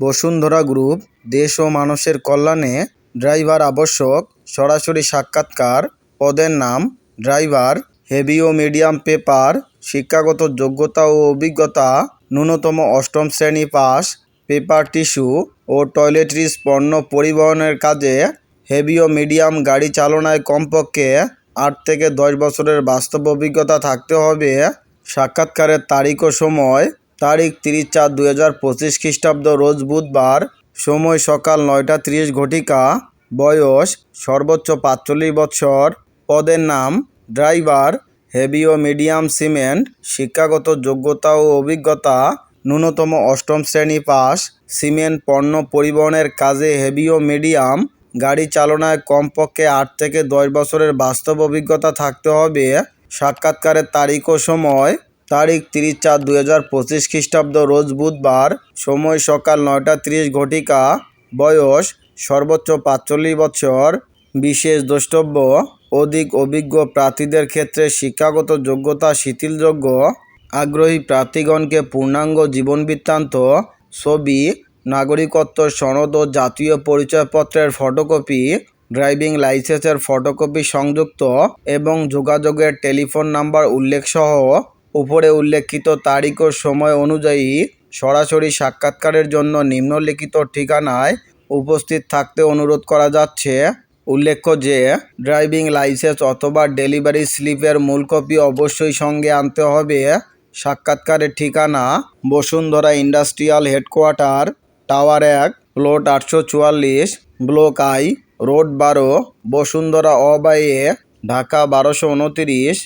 Bashundhara group, দেশ ও মানুষের কল্যাণে ড্রাইভার আবশ্যক, সরাসরি সাক্ষাৎকার, পদের নাম, ড্রাইভার, হেভি ও মিডিয়াম পেপার, শিক্ষাগত যোগ্যতা ও অভিজ্ঞতা, ন্যূনতম অষ্টম শ্রেণি পাস, পেপার টিস্যু ও টয়লেট্রিজ পণ্য পরিবহনের কাজে হেভি ও মিডিয়াম গাড়ি চালনায় কমপক্ষে আট থেকে দশ বছরের বাস্তব অভিজ্ঞতা থাকতে হবে। সাক্ষাৎকারের তারিখ ও সময় তারিখ তিরিশ চার দুই হাজার পঁচিশ খ্রিস্টাব্দ রোজ বুধবার, সময় সকাল নয়টা তিরিশ ঘটিকা, বয়স সর্বোচ্চ পাঁচচল্লিশ বৎসর। পদের নাম ড্রাইভার, হেভি ও মিডিয়াম সিমেন্ট, শিক্ষাগত যোগ্যতা ও অভিজ্ঞতা, ন্যূনতম অষ্টম শ্রেণি পাস। সিমেন্ট পণ্য পরিবহনের কাজে হেভি ও মিডিয়াম, গাড়ি চালনায় কমপক্ষে আট থেকে দশ বছরের বাস্তব অভিজ্ঞতা থাকতে হবে। সাক্ষাৎকারের তারিখ ও সময় তারিখ তিরিশ চার দুই হাজার পঁচিশ খ্রিস্টাব্দ, রোজ বুধবার, সময় সকাল নয়টা তিরিশ ঘটিকা, বয়স সর্বোচ্চ পাঁচচল্লিশ বছর। বিশেষ দ্রষ্টব্য, অধিক অভিজ্ঞ প্রার্থীদের ক্ষেত্রে শিক্ষাগত যোগ্যতা শিথিলযোগ্য। আগ্রহী প্রার্থীগণকে পূর্ণাঙ্গ জীবন বৃত্তান্ত। ছবি, নাগরিকত্ব সনদ ও জাতীয় পরিচয়পত্রের ফটোকপি, ড্রাইভিং লাইসেন্সের ফটোকপি সংযুক্ত এবং যোগাযোগের টেলিফোন নাম্বার উল্লেখসহ উপরে উল্লেখিত তারিখ ও সময় অনুযায়ী সরাসরি সাক্ষাৎকারের জন্য নিম্নলিখিত ঠিকানায় উপস্থিত থাকতে অনুরোধ করা যাচ্ছে। উল্লেখ্য যে, ড্রাইভিং লাইসেন্স অথবা ডেলিভারি স্লিপের মূল কপি অবশ্যই সঙ্গে আনতে হবে। সাক্ষাৎকারের ঠিকানা, বসুন্ধরা ইন্ডাস্ট্রিয়াল হেডকোয়ার্টার, টাওয়ার এক, প্লট আটশো চুয়াল্লিশ, ব্লক আই, রোড বারো, বসুন্ধরা অবাইয়ে ঢাকা বারোশো উনতিরিশ।